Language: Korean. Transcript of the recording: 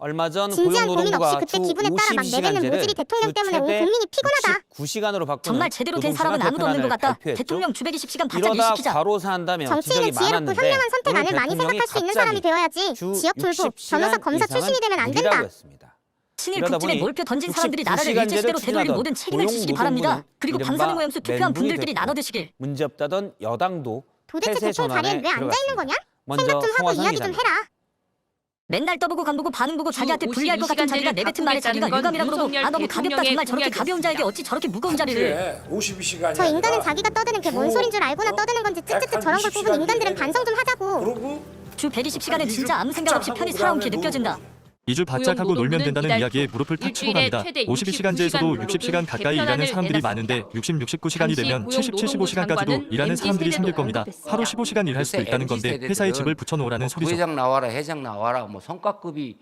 얼마 전 진지한 고민 고용노동부가 없이 그때 주 기분에 따라 막 내뱉는 52시간제를 모질이 대통령 주 때문에 온 국민이 피곤하다. 9시간으로 바꾸는 정말 제대로 된 사람은 아무도 없는 것 같다. 발표했죠. 대통령 주 120시간 바짝 이러다 일시키자. 과로사한다며 정치인은 지혜롭고 많았는데 현명한 선택 오늘 안을 많이 대통령이 생각할 수 있는 사람이 갑자기 되어야지. 주 지역 돌보, 60시간 변호사, 검사 이상은 출신이 되면 안 무리라고 된다. 했습니다. 이러다 국집에 보니 몰표 던진 사람들이 나라를 69시간 제를 일제시대로 되돌릴 추진하던 모든 책임을 지시기 바랍니다. 고용노동부는 그리고 이른바 방사능 오염수 투표한 멘붕이 분들끼리 됐고 나눠 드시길. 문제 없다던 여당도 도대체 폐쇄 대통 자리엔 왜 앉아 있는 거냐? 생각 좀 하고 이야기 좀. 해라. 맨날 떠보고 간보고 반응 보고 주 자기한테 불리할 것 같은 자리가 52시간제를 내뱉은 말에 자기가 바꾸겠다는 건 유감이라 그러고 아 너무 가볍다 정말 저렇게 가벼운. 자에게 어찌 저렇게 무거운 자리를 52시간이 저 인간은 자기가 떠드는 게 뭔 소린 줄 알고나 떠드는 건지 쯧쯧쯧 저런 걸 보고 인간들은 반성 좀 하자고. 그러고 주 120시간은 진짜 아무 생각 없이 편히 살아온 게 느껴진다. 이주 바짝 하고 놀면 된다는 이야기에 초 무릎을 탁 치고 갑니다. 최대 52시간제에서도 69시간 60시간 가까이 일하는 사람들이. 많은데 60, 69시간이 되면 당시 70, 고용노동부 75시간까지도 장관은 일하는 사람들이 생길 겁니다. 하루 15시간 일할 수도 있다는 건데 회사에 집을 붙여놓으라는 뭐 소리죠. 부회장 나와라 회장 나와라 뭐 성과급이